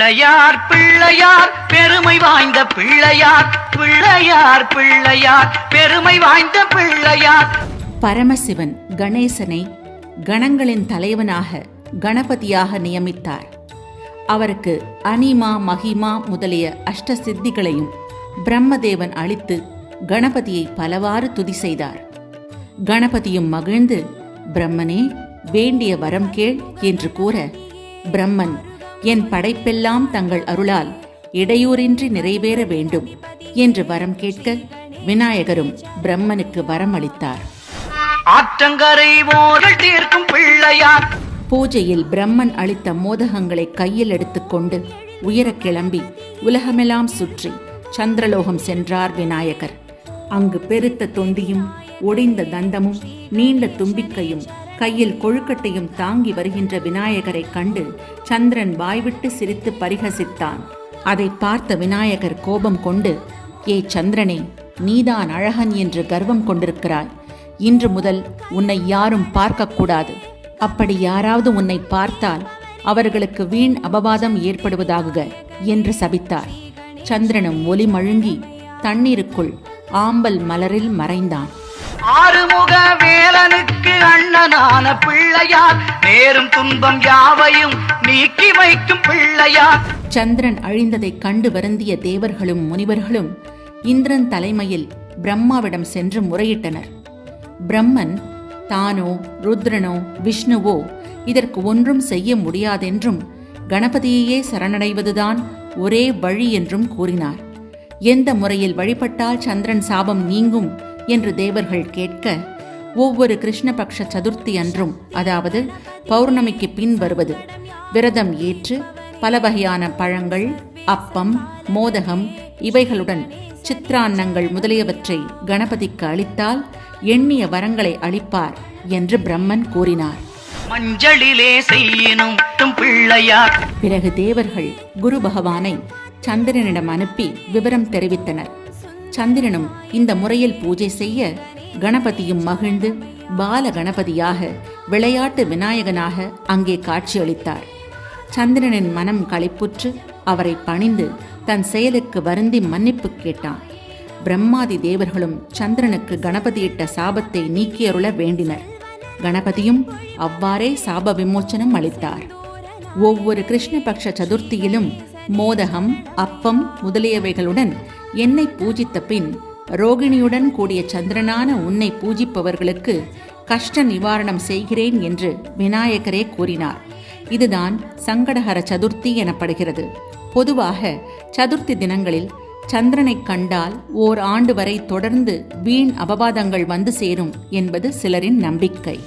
பிள்ளையார் பிள்ளையார் பெருமை வாய்ந்த பிள்ளையார் பிள்ளையார் பிள்ளையார் பெருமை வாய்ந்த பிள்ளையார். பரமசிவன் கணேசனை கணங்களின் தலைவனாக கணபதியாக நியமித்தார். அவருக்கு அனிமா மகிமா முதலிய அஷ்ட சித்திகளையும் பிரம்மதேவன் அளித்து கணபதியை பலவாறு துதி செய்தார். கணபதியும் மகிழ்ந்து பிரம்மனே வேண்டிய வரம் கேள் என்று கூற பிரம்மன் என் படைப்பெல்லாம் தங்கள் அருளால் இடையூறின்றி நிறைவேற வேண்டும் என்று வரம் கேட்க விநாயகரும் பிரம்மனுக்கு வரம் அளித்தார். ஆற்றங்கரை ஓர்கள் தீர்க்கும் பிள்ளையார். பூஜையில் பிரம்மன் அளித்த மோதகங்களை கையில் எடுத்துக்கொண்டு உயரக் கிளம்பி உலகமெல்லாம் சுற்றி சந்திரலோகம் சென்றார் விநாயகர். அங்கு பெருத்த தொந்தியும் ஒடிந்த தந்தமும் நீண்ட தும்பிக்கையும் கையில் கொழுக்கட்டையும் தாங்கி வருகின்ற விநாயகரை கண்டு சந்திரன் வாய்விட்டு சிரித்து பரிகசித்தான். அதை பார்த்த விநாயகர் கோபம் கொண்டு ஏ சந்திரனே நீதான் அழகன் என்று கர்வம் கொண்டிருக்கிறாய். இன்று முதல் உன்னை யாரும் பார்க்கக்கூடாது. அப்படி யாராவது உன்னை பார்த்தால் அவர்களுக்கு வீண் அபவாதம் ஏற்படுவதாகுக என்று சபித்தார். சந்திரனும் ஒலி மழுங்கி தண்ணீருக்குள் ஆம்பல் மலரில் மறைந்தான். ஆறுமுக வேலனுக்கு அண்ணனான பிள்ளையார். நேரும் துன்பம் யாவையும் நீக்கி வைக்கும் பிள்ளையார். சந்திரன் அழிந்ததைக் கண்டு வருந்திய தேவர்களும் முனிவர்களும் இந்திரன் தலைமையில் பிரம்மாவிடம் சென்று முறையிட்டனர். பிரம்மன் தானோ ருத்ரனோ விஷ்ணுவோ இதற்கு ஒன்றும் செய்ய முடியாதென்றும் கணபதியையே சரணடைவதுதான் ஒரே வழி என்றும் கூறினார். எந்த முறையில் வழிபட்டால் சந்திரன் சாபம் நீங்கும்? என்று தேவர்கள் கேட்க ஒவ்வொரு கிருஷ்ணபக்ஷ சதுர்த்தி அன்றும் அதாவது பௌர்ணமிக்கு பின் வருவது விரதம் ஏற்று பல வகையான பழங்கள் அப்பம் மோதகம் இவைகளுடன் சித்ரான்னங்கள் முதலியவற்றை கணபதிக்கு அளித்தால் எண்ணிய வரங்களை அளிப்பார் என்று பிரம்மன் கூறினார். மஞ்சளிலே பிள்ளையார். பிறகு தேவர்கள் குரு பகவானை சந்திரனிடம் அனுப்பி விவரம் தெரிவித்தனர். சந்திரனும் இந்த முறையில் பூஜை செய்ய கணபதியும் மகிழ்ந்து பால கணபதியாக விளையாட்டு விநாயகனாக அங்கே காட்சியளித்தார். சந்திரனின் மனம் களிப்புற்று அவரை பணிந்து தன் செயலுக்கு வருந்தி மன்னிப்பு கேட்டான். பிரம்மாதி தேவர்களும் சந்திரனுக்கு கணபதியிட்ட சாபத்தை நீக்கியருள வேண்டினர். கணபதியும் அவ்வாறே சாப விமோச்சனம் அளித்தார். ஒவ்வொரு கிருஷ்ணபக்ஷ சதுர்த்தியிலும் மோதகம் அப்பம் முதலியவைகளுடன் என்னை பூஜித்த பின் ரோகிணியுடன் கூடிய சந்திரனான உன்னை பூஜிப்பவர்களுக்கு கஷ்ட நிவாரணம் செய்கிறேன் என்று விநாயகரே கூறினார். இதுதான் சங்கடஹர சதுர்த்தி எனப்படுகிறது. பொதுவாக சதுர்த்தி தினங்களில் சந்திரனை கண்டால் ஓர் ஆண்டு வரை தொடர்ந்து வீண் அபவாதங்கள் வந்து சேரும் என்பது சிலரின் நம்பிக்கை.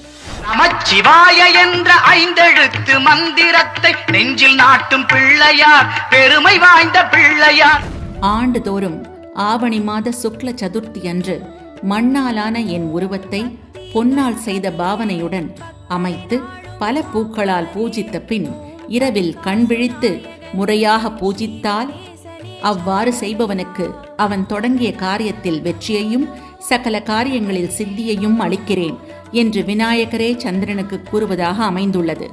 நமச்சிவாய என்ற ஐந்தெழுத்து மந்திரத்தை நெஞ்சில் நாட்டும் பிள்ளையார் பெருமை வாய்ந்த பிள்ளையார். ஆண்டுதோறும் ஆவணி மாத சுக்ல சதுர்த்தி அன்று மண்ணாலான என் உருவத்தை பொன்னால் செய்த பாவனையுடன் அமைத்து பல பூக்களால் பூஜித்த பின் இரவில் கண் விழித்து முறையாக பூஜித்தால் அவ்வாறு செய்பவனுக்கு அவன் தொடங்கிய காரியத்தில் வெற்றியையும் சகல காரியங்களில் சித்தியையும் அளிக்கிறேன் என்று விநாயகரே சந்திரனுக்கு கூறுவதாக அமைந்துள்ளது.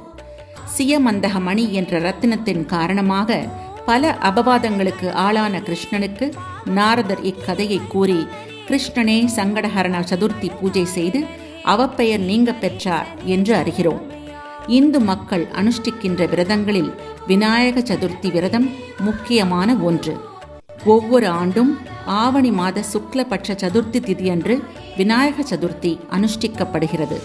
சியமந்தக மணி என்ற ரத்தினத்தின் காரணமாக பல அபவாதங்களுக்கு ஆளான கிருஷ்ணனுக்கு நாரதர் இக்கதையை கூறி கிருஷ்ணனே சங்கடஹரண சதுர்த்தி பூஜை செய்து அவப்பெயர் நீங்க பெற்றார் என்று அறிகிறோம். இந்து மக்கள் அனுஷ்டிக்கின்ற விரதங்களில் விநாயக சதுர்த்தி விரதம் முக்கியமான ஒன்று. ஒவ்வொரு ஆண்டும் ஆவணி மாத சுக்லபட்ச சதுர்த்தி திதியன்று விநாயக சதுர்த்தி அனுஷ்டிக்கப்படுகிறது.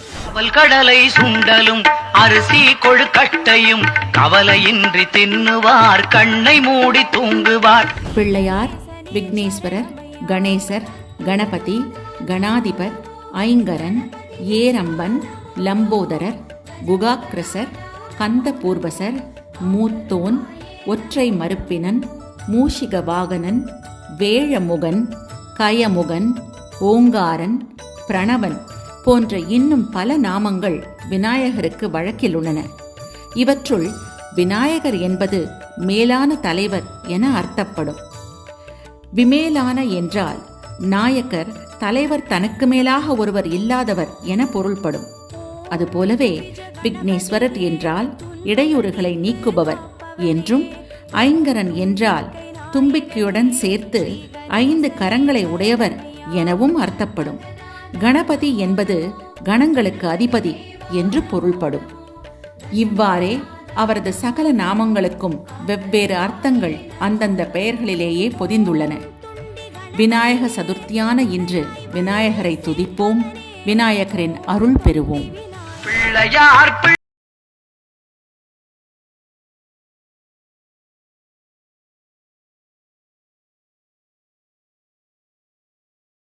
கடலை சுண்டலும் அரிசி கொழுக்கட்டையும் கவலையின்றி தின்னுவார் கண்ணை மூடி தூங்குவார். பிள்ளையார் விக்னேஸ்வரர் கணேசர் கணபதி கணாதிபர் ஐங்கரன் ஏரம்பன் லம்போதரர் குகாக்கிரசர் கந்த பூர்வசர் மூத்தோன் ஒற்றை மறுப்பினன் மூஷிக வாகனன் வேழமுகன் கயமுகன் ஓங்காரன் பிரணவன் போன்ற இன்னும் பல நாமங்கள் விநாயகருக்கு வழக்கில் உள்ளன. இவற்றுள் விநாயகர் என்பது மேலான தலைவர் என அர்த்தப்படும். விமேலான என்றால் நாயக்கர் தலைவர் தனக்கு மேலாக ஒருவர் இல்லாதவர் என பொருள்படும். அதுபோலவே விக்னேஸ்வரர் என்றால் இடையூறுகளை நீக்குபவர் என்றும் ஐங்கரன் என்றால் தும்பிக்கையுடன் சேர்த்து ஐந்து கரங்களை உடையவர் எனவும் அர்த்தப்படும். கணபதி என்பது கணங்களுக்கு அதிபதி என்று பொருள்படும். இவ்வாறே அவரது சகல நாமங்களுக்கும் வெவ்வேறு அர்த்தங்கள் அந்தந்த பெயர்களிலேயே பொதிந்துள்ளன. விநாயக சதுர்த்தியான இன்று விநாயகரை துதிப்போம் விநாயகரின் அருள் பெறுவோம். பிள்ளையார் பிள்ளை